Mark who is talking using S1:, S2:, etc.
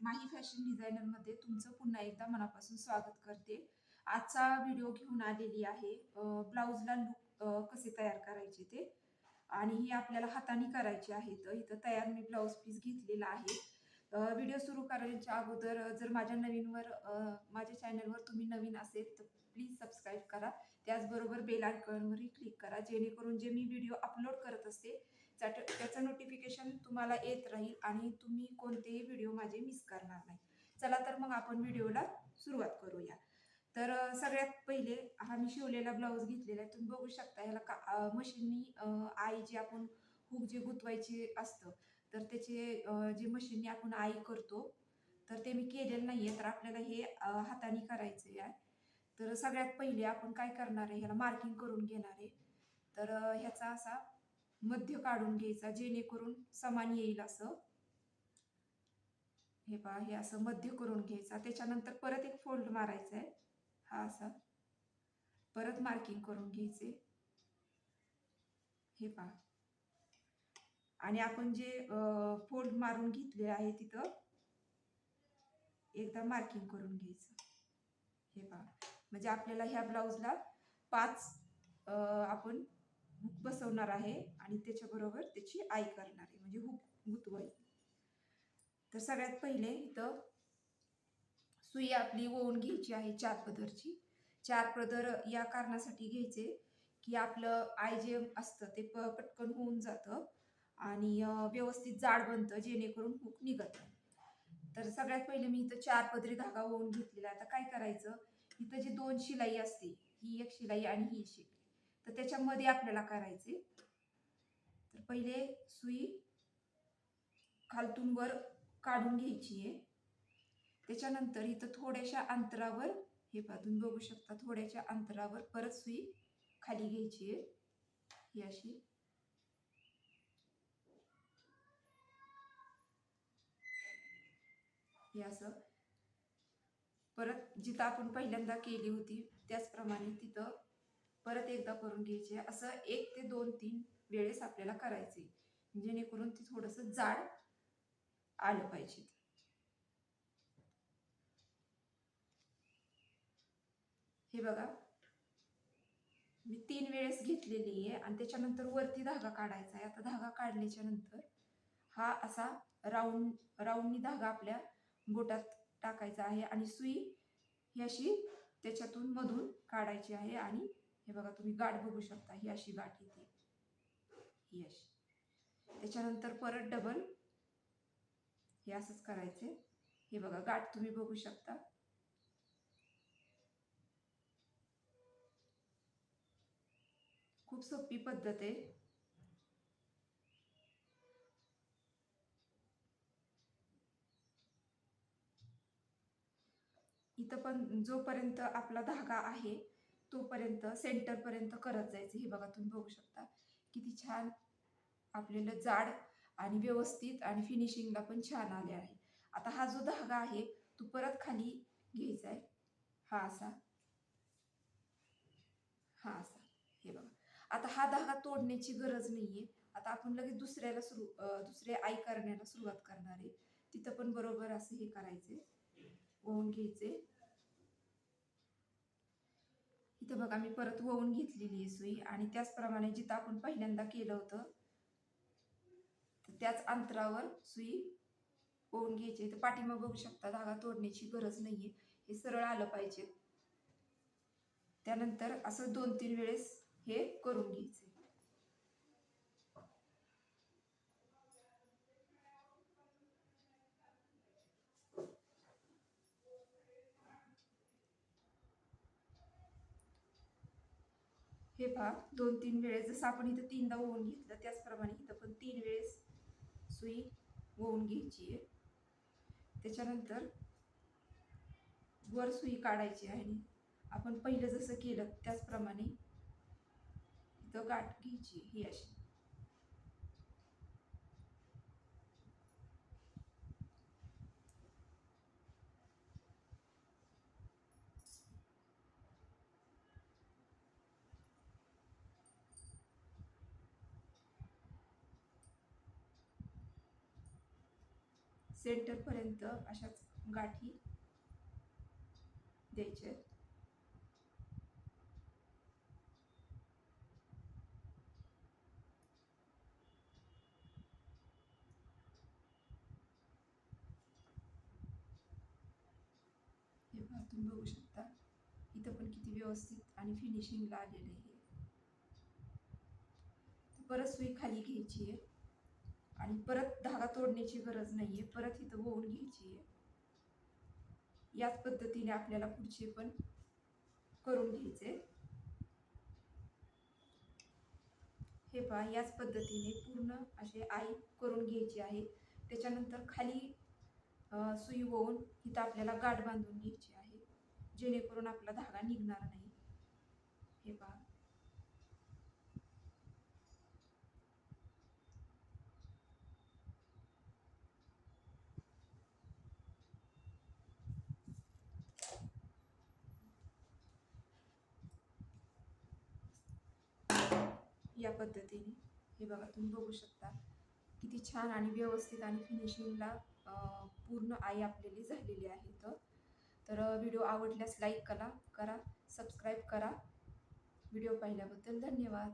S1: माही fashion डिझायनरमध्ये तुमचं पुन्हा एकदा मनापासून स्वागत करते. आजचा व्हिडिओ घेऊन आलेली आहे ब्लाऊजला लूक कसे तयार करायचे ते आणि ही आपल्याला हाताने करायची आहे. तर इथं तयार मी ब्लाऊज पीस घेतलेला आहे. व्हिडिओ सुरू करायच्या अगोदर जर माझ्या नवीनवर माझ्या चॅनलवर तुम्ही नवीन असेल तर प्लीज सबस्क्राईब करा. त्याचबरोबर बेल आयकॉनवरही क्लिक करा. जेणेकरून जे मी व्हिडिओ अपलोड करत असते त्याचं त्याचं नोटिफिकेशन तुम्हाला येत राहील आणि तुम्ही कोणतेही व्हिडिओ माझे मिस करणार नाही. चला तर मग आपण व्हिडिओला सुरुवात करूया. तर सगळ्यात पहिले हा मी शिवलेला ब्लाऊज घेतलेला आहे. तुम्ही बघू शकता ह्याला का मशीननी आई जे आपण हुक जे गुंतवायचे असतं तर त्याचे जे मशीननी आपण आई करतो तर ते मी केलेलं नाही आहे तर आपल्याला हे हाताने करायचं आहे तर सगळ्यात पहिले आपण काय करणार आहे? ह्याला मार्किंग करून घेणार आहे. तर ह्याचा असा मध्य काढून घ्यायचा जेणेकरून समान येईल असं. हे पहा हे असं मध्य करून घ्यायचा. त्याच्यानंतर परत एक फोल्ड मारायचा आहे हा असा. परत मार्किंग करून घ्यायचे. हे पहा. आणि आपण जे फोल्ड मारून घेतले आहे तिथं एकदा मार्किंग करून घ्यायचं. हे पहा. म्हणजे आपल्याला ह्या ब्लाऊजला पाच आपण बसवणार आहे आणि त्याच्याबरोबर त्याची आई करणार आहे. म्हणजे हुक गुतवायची तर सगळ्यात पहिले इथं सुई आपली ओवून घ्यायची आहे चार पदरची. चार पदर या कारणासाठी घ्यायचे की आपलं आय जे असतं ते प पटकन होऊन जातं आणि व्यवस्थित जाड बनतं जेणेकरून हुक निघत. तर सगळ्यात पहिले मी इथं चार पदरी धागा होऊन घेतलेला आता काय करायचं? इथं जी दोन शिलाई असते ही एक शिलाई आणि ही शिलाई. तर त्याच्यामध्ये आपल्याला करायचे. तर पहिले सुई खालतून वर काढून घ्यायची आहे. त्याच्यानंतर इथं थोड्याशा अंतरावर हे पहा बघू शकता थोड्याशा अंतरावर परत सुई खाली घ्यायची आहे. ही अशी. हे असं. परत जिथं आपण पहिल्यांदा केली होती त्याचप्रमाणे तिथं परत एकदा करून घ्यायचे. असं एक ते दोन तीन वेळेस आपल्याला करायचे. जेणेकरून ती थोडंसं जाड आलं पाहिजे. हे बघा. मी तीन वेळेस घेतलेली आहे आणि त्याच्यानंतर वरती धागा काढायचा आहे. आता धागा काढल्याच्या नंतर हा असा राऊंड राऊंडनी धागा आपल्या बोटात टाकायचा आहे आणि सुई ही अशी त्याच्यातून मधून काढायची आहे आणि हे बघा तुम्ही गाठ बघू शकता ही अशी गाठ येते. ही अशी. त्याच्यानंतर परत डबल हे असंच करायचे. हे बघा गाठ तुम्ही बघू शकता. खूप सोपी पद्धत आहे. इथं पण जोपर्यंत आपला धागा आहे तोपर्यंत सेंटरपर्यंत करत जायचं. हे बघा तुम्ही बघू शकता. किती छान आपल्याला जाड आणि व्यवस्थित आणि फिनिशिंगला पण छान आले आहे. आता हा जो धागा आहे तो परत खाली घ्यायचा आहे. हा असा. हा असा. हे बघा. आता हा धागा तोडण्याची गरज नाहीये. आता आपण लगेच दुसऱ्याला सुरू दुसरे आई करण्याला सुरुवात करणार आहे. तिथं पण बरोबर असं हे करायचे ओवून घ्यायचे इथं बघा मी परत वळून घेतलेली आहे सुई आणि त्याचप्रमाणे जिथं आपण पहिल्यांदा केलं होतं तर त्याच अंतरावर सुई ओवून घ्यायची तर पाठीमाग बघू शकता धागा तोडण्याची गरज नाहीये. हे सरळ आलं पाहिजे. त्यानंतर असं दोन तीन वेळेस हे करून घ्यायचे हे पहा दोन तीन वेळेस जसं आपण इथं तीनदा ओवून घेतलं त्याचप्रमाणे इथं पण तीन वेळेस सुई ओवून घ्यायची आहे. त्याच्यानंतर वर सुई काढायची आहे आणि आपण पहिलं जसं केलं त्याचप्रमाणे इथं गाठ घ्यायची ही अशी. सेंटरपर्यंत अशाच गाठी द्यायच्या आहेत. हे पहा तुम्ही बघू शकता इथं पण किती व्यवस्थित आणि फिनिशिंगला आलेलं आहे परत सुई खाली घ्यायची आहे आणि परत धागा तोडण्याची गरज नाही आहे परत इथं होऊन घ्यायची आहे याच पद्धतीने आपल्याला पुढचे पण करून घ्यायचे. हे पहा याच पद्धतीने पूर्ण असे आई करून घ्यायची आहे. त्याच्यानंतर खाली सुई होऊन इथं आपल्याला गाठ बांधून घ्यायची आहे. जेणेकरून आपला धागा निघणार नाही. हे पहा या पद्धतीने. हे बघा तुम्ही बघू शकता. किती छान आणि व्यवस्थित आणि फिनिशिंगला पूर्ण आई आपलेली झालेली आहे तर तर व्हिडिओ आवडल्यास लाईक करा करा सबस्क्राईब करा. व्हिडिओ पाहिल्याबद्दल धन्यवाद.